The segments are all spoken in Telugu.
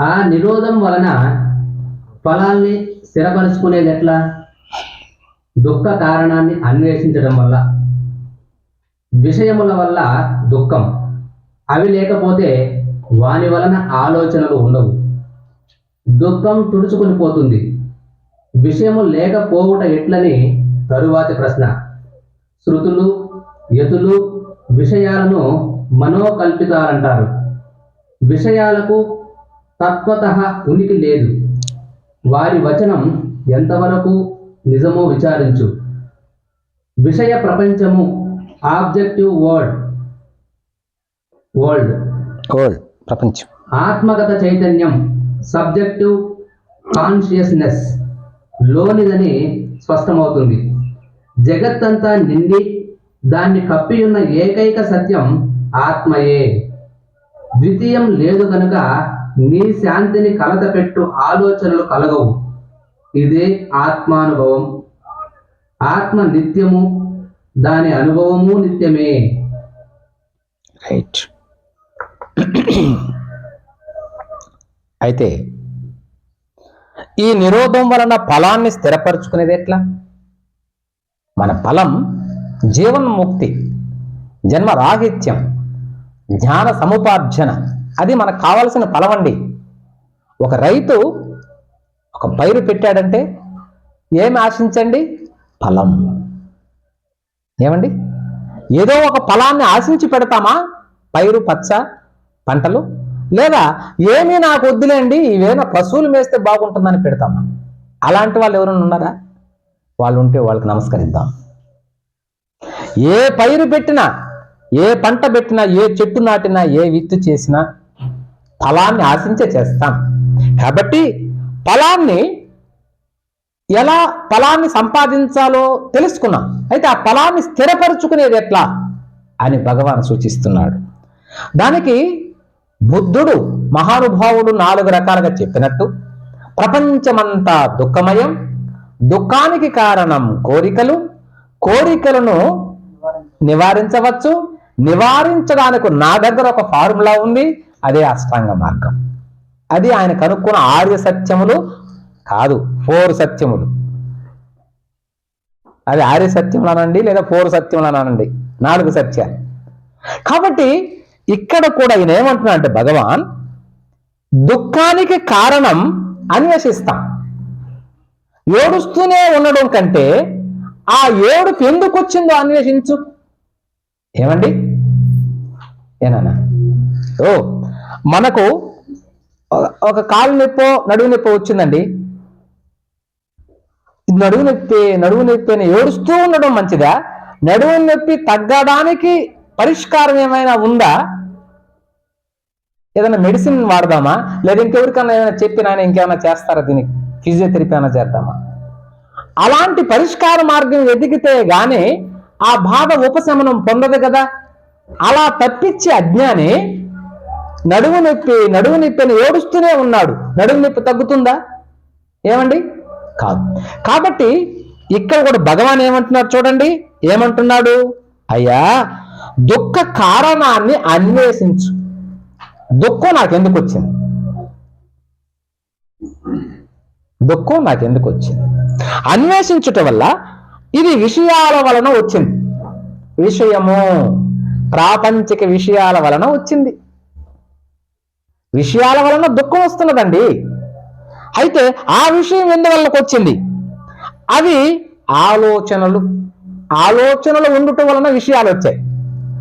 ఆ నిరోధం వలన ఫలాల్ని స్థిరపరుచుకునేది ఎట్లా? దుఃఖ కారణాన్ని అన్వేషించడం వల్ల. విషయముల వల్ల దుఃఖం. అవి లేకపోతే వాని వలన ఆలోచనలు ఉండవు. దుఃఖం తుడుచుకొని పోతుంది. విషయము లేకపోవుట ఎట్లని? తరువాతి ప్రశ్న. శృతులు యతులు విషయాలను మనోకల్పితాలంటారు. విషయాలకు తత్వత ఉనికి లేదు. వారి వచనం ఎంతవరకు నిజమో విచారించు. విషయ ప్రపంచము ఆబ్జెక్టివ్ వర్డ్. వరల్డ్ వరల్డ్ ప్రపంచం. ఆత్మగత చైతన్యం సబ్జెక్టివ్ కాన్షియస్నెస్ లోనిదని స్పష్టమవుతుంది. జగత్తంతా నిండి దాన్ని కప్పి ఉన్న ఏకైక సత్యం ఆత్మయే. ద్వితీయం లేదు కనుక నీ శాంతిని కలతపెట్టు ఆలోచనలు కలగవు. ఇదే ఆత్మానుభవం. ఆత్మ నిత్యము దాని అనుభవము నిత్యమే. రైట్ అయితే ఈ నిరోధం వలన ఫలాన్ని స్థిరపరచుకునేది ఎట్లా? మన ఫలం జీవన్ముక్తి జన్మ రాహిత్యం జ్ఞాన సముపార్జన అది మనకు కావలసిన ఫలం అండి. ఒక రైతు ఒక పైరు పెట్టాడంటే ఏమి ఆశించండి? ఫలం. ఏమండి? ఏదో ఒక ఫలాన్ని ఆశించి పెడతామా? పైరు పచ్చ పంటలు? లేదా ఏమీ నాకు వద్దులేండి ఇవేనా పశువులు మేస్తే బాగుంటుందని పెడతామా? అలాంటి వాళ్ళు ఎవరైనా ఉన్నారా? వాళ్ళు ఉంటే వాళ్ళకి నమస్కరిద్దాం. ఏ పైరు పెట్టినా ఏ పంట పెట్టినా ఏ చెట్టు నాటినా ఏ విత్తు చేసినా ఫలాన్ని ఆశించే చేస్తాం. కాబట్టి ఫలాన్ని ఎలా ఫలాన్ని సంపాదించాలో తెలుసుకున్నాం. అయితే ఆ ఫలాన్ని స్థిరపరుచుకునేది ఎట్లా? అని భగవాన్ సూచిస్తున్నాడు. దానికి బుద్ధుడు మహానుభావుడు నాలుగు రకాలుగా చెప్పినట్టు ప్రపంచమంతా దుఃఖమయం దుఃఖానికి కారణం కోరికలు కోరికలను నివారించవచ్చు నివారించడానికి నా దగ్గర ఒక ఫార్ములా ఉంది అదే అష్టాంగ మార్గం. అది ఆయన కనుక్కున్న ఆర్య సత్యములు కాదు ఫోర్ సత్యములు. అది ఆర్య సత్యములు అనండి లేదా ఫోర్ సత్యములు అనండి నాలుగు సత్యాలు. కాబట్టి ఇక్కడ కూడా ఈయన ఏమంటున్నా అంటే భగవాన్ దుఃఖానికి కారణం అన్వేషిస్తాం. ఏడుస్తూనే ఉండడం కంటే ఆ ఏడుపు ఎందుకు వచ్చిందో అన్వేషించు. ఏమండి? ఏనా? ఓ మనకు ఒక- కాలు నొప్పో నడువు నొప్పి వచ్చిందండి. నడువు నొప్పి నడువు నొప్పి అని ఏడుస్తూ ఉండడం మంచిదా? నడువు నొప్పి తగ్గడానికి పరిష్కారం ఏమైనా ఉందా? ఏదైనా మెడిసిన్ వాడదామా? లేదా ఇంకెవరికైనా ఏమైనా చెప్పి నాయన ఇంకేమైనా చేస్తారా దీనికి ఫిజియోథెరపీ అయినా చేద్దామా? అలాంటి పరిష్కార మార్గం వెతికితే గాని ఆ బాధ ఉపశమనం పొందదు కదా. అలా తప్పించే అజ్ఞాని నడుము నొప్పి నడుము నొప్పి అని ఏడుస్తూనే ఉన్నాడు. నడుము నొప్పి తగ్గుతుందా? ఏమండి? కాదు. కాబట్టి ఇక్కడ కూడా భగవాన్ ఏమంటున్నాడు చూడండి. ఏమంటున్నాడు? అయ్యా దుఃఖ కారణాన్ని అన్వేషించు. దుఃఖం నాకెందుకు వచ్చింది? దుఃఖం నాకెందుకు వచ్చింది? అన్వేషించుట వల్ల ఇది విషయాల వలన వచ్చింది. విషయము ప్రాపంచిక విషయాల వలన వచ్చింది. విషయాల వలన దుఃఖం వస్తున్నదండి. అయితే ఆ విషయం ఎందువల్లకి వచ్చింది? అవి ఆలోచనలు. ఆలోచనలు ఉండటం వలన విషయాలు వచ్చాయి.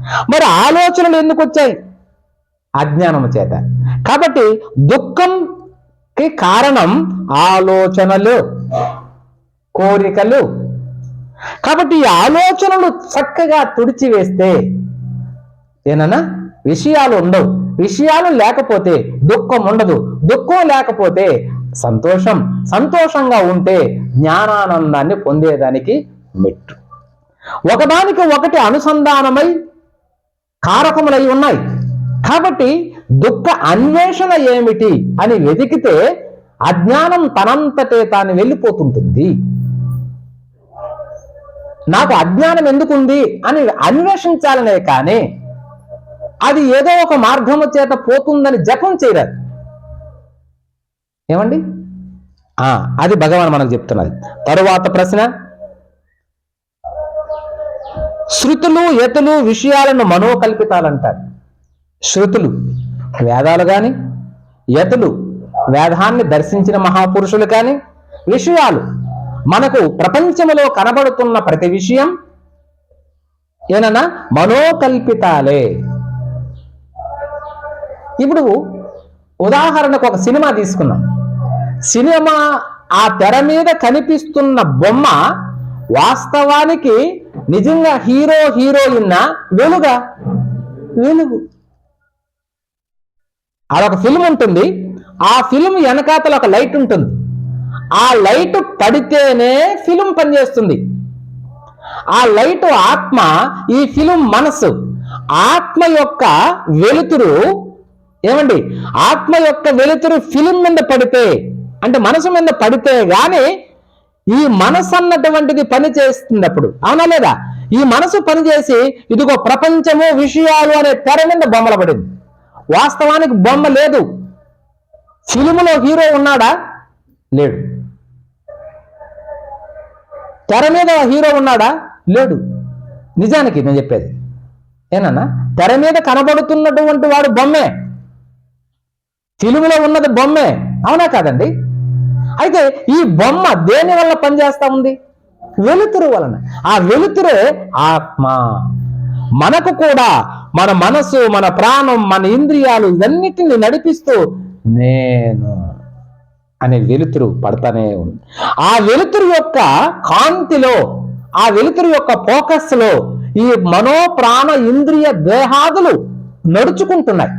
మరి ఆలోచనలు ఎందుకు వచ్చాయి? అజ్ఞానము చేత. కాబట్టి దుఃఖంకి కారణం ఆలోచనలు కోరికలు. కాబట్టి ఈ ఆలోచనలు చక్కగా తుడిచివేస్తే ఏనన్నా విషయాలు ఉండవు. విషయాలు లేకపోతే దుఃఖం ఉండదు. దుఃఖం లేకపోతే సంతోషం. సంతోషంగా ఉంటే జ్ఞానానందాన్ని పొందేదానికి మెట్టు. ఒకదానికి ఒకటి అనుసంధానమై కారకములై ఉన్నాయి. కాబట్టి దుఃఖ అన్వేషణ ఏమిటి అని వెతికితే అజ్ఞానం తనంతటే తాను వెళ్ళిపోతుంటుంది. నాకు అజ్ఞానం ఎందుకుంది అని అన్వేషించాలనే కానీ అది ఏదో ఒక మార్గము చేత పోతుందని జపం చేయరాదు. ఏమండి? ఆ, అది భగవాన్ మనకు చెప్తున్నది. తరువాత ప్రశ్న. శృతులు యతులు విషయాలను మనోకల్పితాలంటారు. శృతులు వేదాలు కానీ యతులు వేదాన్ని దర్శించిన మహాపురుషులు కానీ విషయాలు మనకు ప్రపంచంలో కనబడుతున్న ప్రతి విషయం ఏనన్నా? మనోకల్పితాలే. ఇప్పుడు ఉదాహరణకు ఒక సినిమా తీసుకున్నాం సినిమా ఆ తెర మీద కనిపిస్తున్న బొమ్మ వాస్తవానికి నిజంగా హీరో హీరోయిన్ వెలుగ? వెలుగు. అదొక ఫిల్మ్ ఉంటుంది. ఆ ఫిల్మ్ వెనకాతల ఒక లైట్ ఉంటుంది. ఆ లైట్ పడితేనే ఫిల్మ్ పనిచేస్తుంది. ఆ లైట్ ఆత్మ ఈ ఫిలిం మనసు ఆత్మ యొక్క వెలుతురు ఏమండి? ఆత్మ యొక్క వెలుతురు ఫిలిం మీద పడితే అంటే మనసు మీద పడితే గాని ఈ మనసు అన్నటువంటిది పని చేస్తుంది అప్పుడు అవునా లేదా? ఈ మనసు పనిచేసి ఇదిగో ప్రపంచము విషయాలు అనే తెర మీద బొమ్మల పడింది. వాస్తవానికి బొమ్మ లేదు. ఫిలిములో హీరో ఉన్నాడా? లేడు. తెర మీద హీరో ఉన్నాడా? లేడు. నిజానికి నేను చెప్పేది ఏనన్నా? తెర మీద కనబడుతున్నటువంటి వాడు బొమ్మే. ఫిలిములో ఉన్నది బొమ్మే. అవునా కాదండి? అయితే ఈ బొమ్మ దేని వల్ల పనిచేస్తా ఉంది? వెలుతురు వలన. ఆ వెలుతురే ఆత్మ. మనకు కూడా మన మనసు మన ప్రాణం మన ఇంద్రియాలు ఇవన్నిటిని నడిపిస్తూ నేను అనే వెలుతురు పడతానే ఉంది. ఆ వెలుతురు యొక్క కాంతిలో ఆ వెలుతురు యొక్క ఫోకస్లో ఈ మనో ప్రాణ ఇంద్రియ దేహాదులు నడుచుకుంటున్నాయి.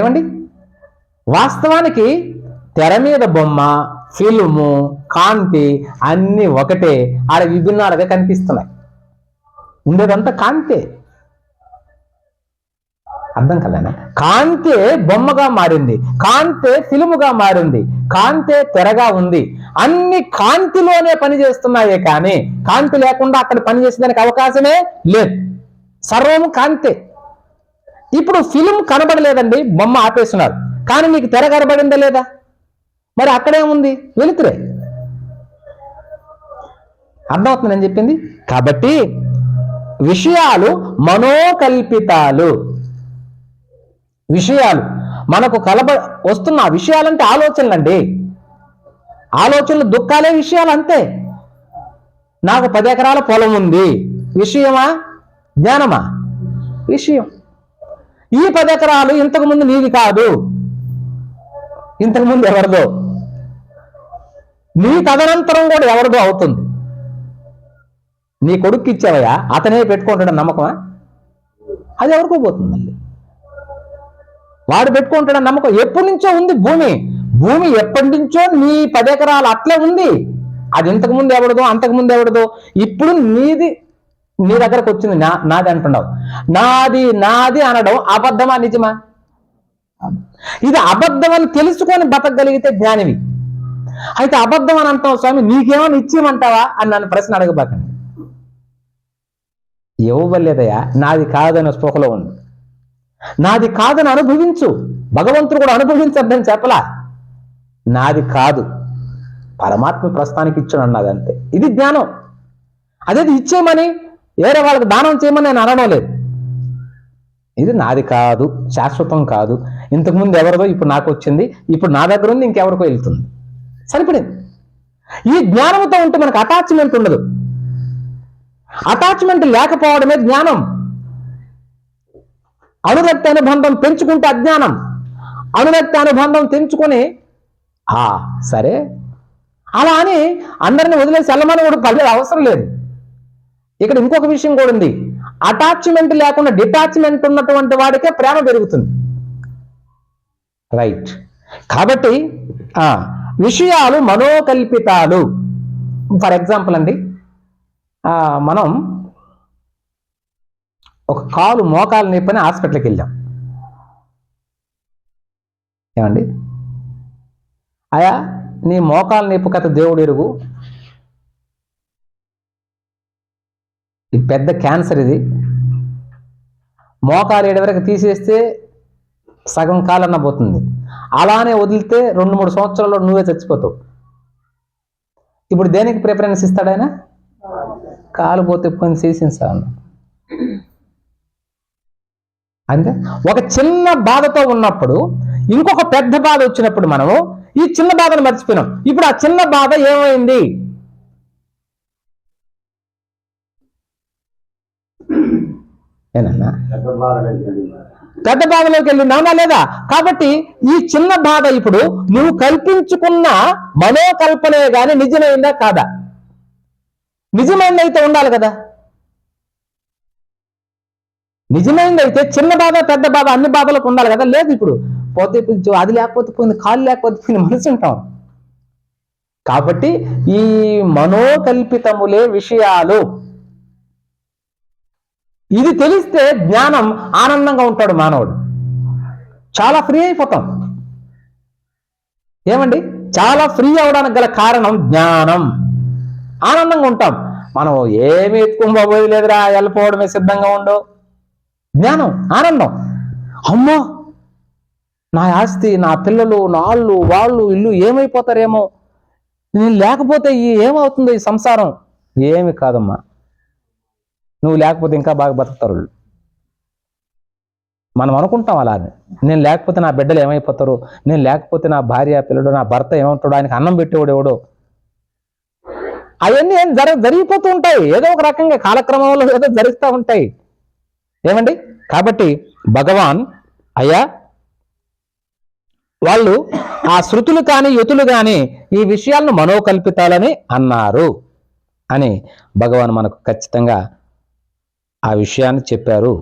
ఏమండి? వాస్తవానికి తెర మీద బొమ్మ ఫిల్ము కాంతి అన్ని ఒకటే. ఆడ విభిన్నాలుగా కనిపిస్తున్నాయి. ఉండేదంతా కాంతే. అర్థం కలేనా కాంతే బొమ్మగా మారింది. కాంతే ఫిలుముగా మారింది. కాంతే తెరగా ఉంది. అన్ని కాంతిలోనే పనిచేస్తున్నాయే కానీ కాంతి లేకుండా అక్కడ పనిచేసేదానికి అవకాశమే లేదు. సర్వము కాంతే. ఇప్పుడు ఫిలిం కనబడలేదండి బొమ్మ ఆపేస్తున్నారు. కానీ మీకు తెర కనబడిందా లేదా? మరి అక్కడేముంది వెలుతురే. అర్థమవుతుంది నేను చెప్పింది? కాబట్టి విషయాలు మనోకల్పితాలు. విషయాలు. మనకు కలబ వస్తున్న విషయాలంటే ఆలోచనలండి. ఆలోచనలు దుఃఖాలే విషయాలు అంతే. నాకు పది ఎకరాల పొలం ఉంది. విషయమా? జ్ఞానమా? విషయం. ఈ పది ఎకరాలు ఇంతకుముందు నీది కాదు. ఇంతకు ముందు ఎవరిదో? నీ తదనంతరం కూడా ఎవరిదో అవుతుంది. నీ కొడుక్కి ఇచ్చావయ్యా అతనే పెట్టుకుంటాడు నమ్మకమా? అది ఎవరికో పోతుంది మళ్ళీ. వాడు పెట్టుకుంటాడు నమ్మకం ఎప్పటి నుంచో ఉంది భూమి. భూమి ఎప్పటి నుంచో నీ పదెకరాలు అట్లే ఉంది. అది ఇంతకు ముందు ఎవడదో అంతకు ముందు ఎవడదో ఇప్పుడు నీది నీ దగ్గరకు వచ్చింది నా నాది అంటున్నావు. నాది నాది అనడం అబద్ధమా నిజమా? ఇది అబద్ధం అని తెలుసుకొని బతకగలిగితే జ్ఞానివి. అయితే అబద్ధం అని అంటావు స్వామి నీకేమైనా ఇచ్చేయమంటావా అని నన్ను ప్రశ్న అడగబాకండి. ఇవ్వలేదయా నాది కాదని స్పృహలో ఉంది. నాది కాదని అనుభవించు. భగవంతుడు కూడా అనుభవించద్దని చెప్పలా. నాది కాదు. పరమాత్మ ప్రస్థానికి ఇచ్చాడు అన్నది అంతే. ఇది జ్ఞానం. అదేది ఇచ్చేయమని వేరే వాళ్ళకి దానం చేయమని నేను అనడం లేదు. ఇది నాది కాదు శాశ్వతం కాదు. ఇంతకుముందు ఎవరిదో ఇప్పుడు నాకు వచ్చింది. ఇప్పుడు నా దగ్గర ఉంది ఇంకెవరికో వెళ్తుంది. సరిపడింది. ఈ జ్ఞానంతో ఉంటే మనకు అటాచ్మెంట్ ఉండదు. అటాచ్మెంట్ లేకపోవడమే జ్ఞానం. అనురక్తి అనుబంధం పెంచుకుంటే అజ్ఞానం. అనురక్తి అనుబంధం తెంచుకొని ఆ సరే. అలా అని అందరిని వదిలేసి వెళ్ళమని కూడా పడే అవసరం లేదు. ఇక్కడ ఇంకొక విషయం కూడా ఉంది. అటాచ్మెంట్ లేకుండా డిటాచ్మెంట్ ఉన్నటువంటి వాడికే ప్రేమ పెరుగుతుంది. రైట్ కాబట్టి విషయాలు మనోకల్పితాలు. ఫర్ ఎగ్జాంపుల్ అండి మనం ఒక కాలు మోకాలు నొప్పని హాస్పిటల్కి వెళ్ళాం. ఏమండి? అయా నీ మోకాలు నొప్పి కథ దేవుడు ఎరుగు. ఇది పెద్ద క్యాన్సర్ ఇది. మోకాలు ఏడు వరకు తీసేస్తే సగం కాలన్న పోతుంది. అలానే వదిలితే రెండు మూడు సంవత్సరాల్లో నువ్వే చచ్చిపోతావు. ఇప్పుడు దేనికి ప్రిఫరెన్స్ ఇస్తాడాయన కాలు పోతే పని చేసింది సార్ అంతే? ఒక చిన్న బాధతో ఉన్నప్పుడు ఇంకొక పెద్ద బాధ వచ్చినప్పుడు మనము ఈ చిన్న బాధను మర్చిపోయినాం. ఇప్పుడు ఆ చిన్న బాధ ఏమైంది? ఏనన్నా? పెద్ద బాధలోకి వెళ్ళినామా లేదా? కాబట్టి ఈ చిన్న బాధ ఇప్పుడు నువ్వు కల్పించుకున్న మనోకల్పనే గాని నిజమైందా కాదా? నిజమైంది అయితే ఉండాలి కదా. నిజమైంది అయితే చిన్న బాధ పెద్ద బాధ అన్ని బాధలకు ఉండాలి కదా. లేదు ఇప్పుడు పోతే అది లేకపోతే పోయింది కాలు లేకపోతే పోయింది మనసు ఉంటాం. కాబట్టి ఈ మనోకల్పితములే విషయాలు. ఇది తెలిస్తే జ్ఞానం ఆనందంగా ఉంటాడు మానవుడు. చాలా ఫ్రీ అయిపోతాం. ఏమండి? చాలా ఫ్రీ అవడానికి గల కారణం జ్ఞానం. ఆనందంగా ఉంటాం. మనం ఏమి ఎత్తుకోబోయేది లేదురా వెళ్ళిపోవడమే సిద్ధంగా ఉండవు జ్ఞానం ఆనందం. అమ్మో! నా ఆస్తి నా పిల్లలు నా వాళ్ళు వాళ్ళు ఇల్లు ఏమైపోతారేమో. నేను లేకపోతే ఈ ఏమవుతుందో ఈ సంసారం? ఏమి కాదమ్మా. నువ్వు లేకపోతే ఇంకా బాగా బతుకుతారు మనం అనుకుంటాం అలా నేను లేకపోతే నా బిడ్డలు ఏమైపోతారు? నేను లేకపోతే నా భార్య పిల్లడు నా భర్త ఏమంటాడు ఆయనకు అన్నం పెట్టేవాడు ఎవడో? అవన్నీ ఏం జర జరిగిపోతూ ఉంటాయి. ఏదో ఒక రకంగా కాలక్రమంలో ఏదో జరుగుతూ ఉంటాయి. ఏమండి? కాబట్టి భగవాన్ అయ్యా వాళ్ళు ఆ శృతులు కాని యుతులు కాని ఈ విషయాలను మనోకల్పితాలని అన్నారు. అని భగవాన్ మనకు ఖచ్చితంగా ఆ విషయాన్ని చెప్పారు.